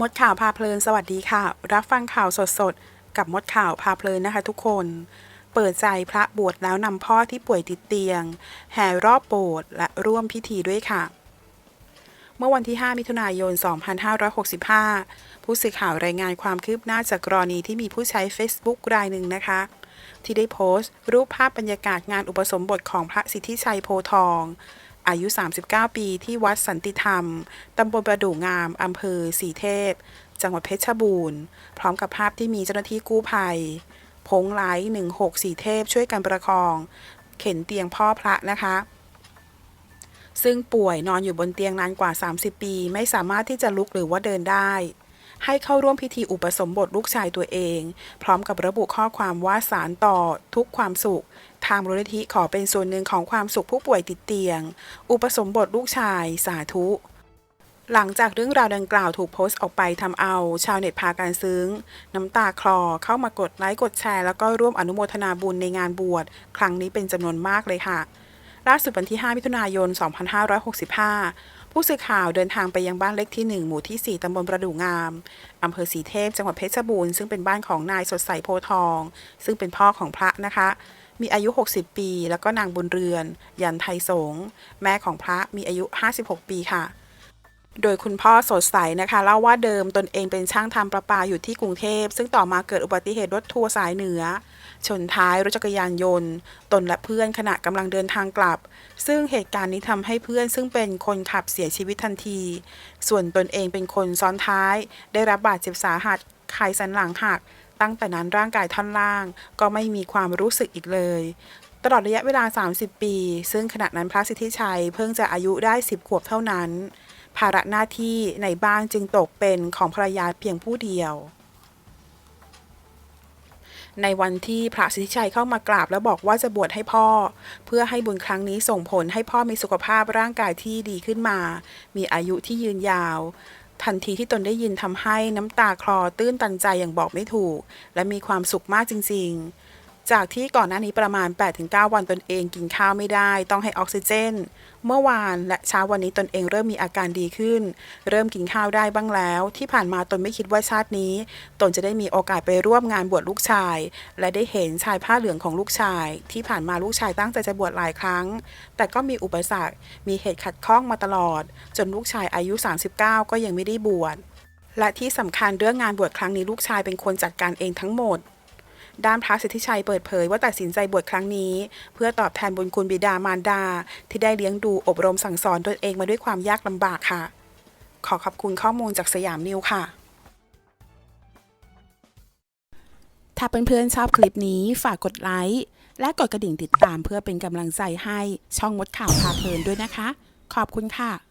มดข่าวพาเพลินสวัสดีค่ะ รับฟังข่าวสดๆ กับมดข่าวพาเพลินนะคะทุกคน เปิดใจพระบวชแล้วนำพ่อที่ป่วยติดเตียง แห่รอบโบสถ์และร่วมพิธีด้วยค่ะ เมื่อวันที่ 5 มิถุนายน 2565 ผู้สื่อข่าวรายงานความคืบหน้าจากกรณีที่มีผู้ใช้ Facebook รายหนึ่งนะคะ ที่ได้โพสต์ รูปภาพบรรยากาศงานอุปสมบทของพระสิทธิชัยโพทอง อายุ 39 ปีที่วัดสันติธรรม ตำบลประดู่งาม อำเภอสีเทพ จังหวัดเพชรบูรณ์ พร้อมกับภาพที่มีเจ้าหน้าที่กู้ภัย พงไลท์16 สีเทพช่วยกันประคอง เข็นเตียงพ่อพระนะคะ ซึ่งป่วยนอนอยู่บนเตียงนานกว่า 30 ปี ไม่สามารถที่จะลุกหรือว่าเดินได้ ให้เข้าร่วมพิธีอุปสมบทลูกชายตัวเอง พร้อมกับระบุข้อความว่าสารต่อทุกความสุข ทางมูลนิธิขอเป็นส่วนหนึ่งของความสุขผู้ป่วยติดเตียง อุปสมบทลูกชาย สาธุหลังจากเรื่องราวดังกล่าวถูกโพสต์ออกไปทำเอา ชาวเน็ตพากันซึ้ง น้ำตาคลอเข้ามากดไลค์กดแชร์ แล้วก็ร่วมอนุโมทนาบุญในงานบวช ครั้งนี้เป็นจำนวนมากเลยค่ะ ล่าสุดวันที่ 5 มิถุนายน 2565 ผู้สื่อข่าวเดินทางไปยังบ้านเล็กที่ 1 หมู่ที่ 4 ตำบลประดู่งาม อำเภอสีเทพ จังหวัดเพชรบูรณ์ ซึ่งเป็นบ้านของนายสดใสโพทอง ซึ่งเป็นพ่อของพระนะคะ มีอายุ 60 ปี แล้วก็นางบุญเรือน ยันไทยสงฆ์แม่ของพระมีอายุ 56 ปีค่ะ โดยคุณพ่อสดใสนะคะเล่าว่าเดิมตนเองเป็นช่างทำประปาอยู่ที่กรุงเทพ ซึ่งต่อมาเกิดอุบัติเหตุรถทัวร์สายเหนือ ชนท้ายรถจักรยานยนต์ ตนและเพื่อนขณะกำลังเดินทางกลับ ซึ่งเหตุการณ์นี้ทำให้เพื่อนซึ่งเป็นคนขับเสียชีวิตทันที ส่วนตนเองเป็นคนซ้อนท้าย ได้รับบาดเจ็บสาหัสไขสันหลังหัก ตั้งแต่นั้นร่างกายท่อนล่าง ก็ไม่มีความรู้สึกอีกเลยตลอดระยะเวลา 30 ปี ซึ่งขณะนั้นพระสิทธิชัยเพิ่งจะอายุได้ 10 ขวบเท่านั้น ภาระหน้าที่ในบ้านจึงตกเป็นของภรรยาเพียงผู้เดียว ในวันที่พระสิทธิชัยเข้ามากราบแล้วบอกว่าจะบวชให้พ่อ เพื่อให้บุญครั้งนี้ส่งผลให้พ่อมีสุขภาพร่างกายที่ดีขึ้นมา มีอายุที่ยืนยาวทันทีที่ตนได้ยินทำให้น้ำตาคลอตื้นตันใจอย่างบอกไม่ถูก และมีความสุขมากจริง ๆ จากที่ก่อนหน้านี้ประมาณ 8-9 วันตนเองกินข้าวไม่ได้ ต้องให้ออกซิเจน เมื่อวานและเช้าวันนี้ตนเองเริ่มมีอาการดีขึ้น เริ่มกินข้าวได้บ้างแล้ว ที่ผ่านมาตนไม่คิดว่าชาตินี้ ตนจะได้มีโอกาสไปร่วมงานบวชลูกชาย และได้เห็นชายผ้าเหลืองของลูกชาย ที่ผ่านมาลูกชายตั้งใจจะบวชหลายครั้ง แต่ก็มีอุปสรรค มีเหตุขัดข้องมาตลอด จนลูกชายอายุ 39 ก็ยังไม่ได้บวชและที่สำคัญเรื่องงานบวชครั้งนี้ลูกชายเป็นคนจัดการเองทั้งหมด ด้านพระสิทธิชัยเปิดเผยว่าตัดสินใจบวชครั้งนี้ เพื่อตอบแทนบุญคุณบิดามารดา ที่ได้เลี้ยงดูอบรมสั่งสอนตนเองมาด้วยความยากลำบากค่ะ ขอขอบคุณข้อมูลจากสยามนิวค่ะ ถ้าเพื่อนๆชอบคลิปนี้ฝากกดไลค์และกดกระดิ่งติดตามเพื่อเป็นกำลังใจให้ช่องมดข่าวพาเพลินด้วยนะคะ ขอบคุณค่ะ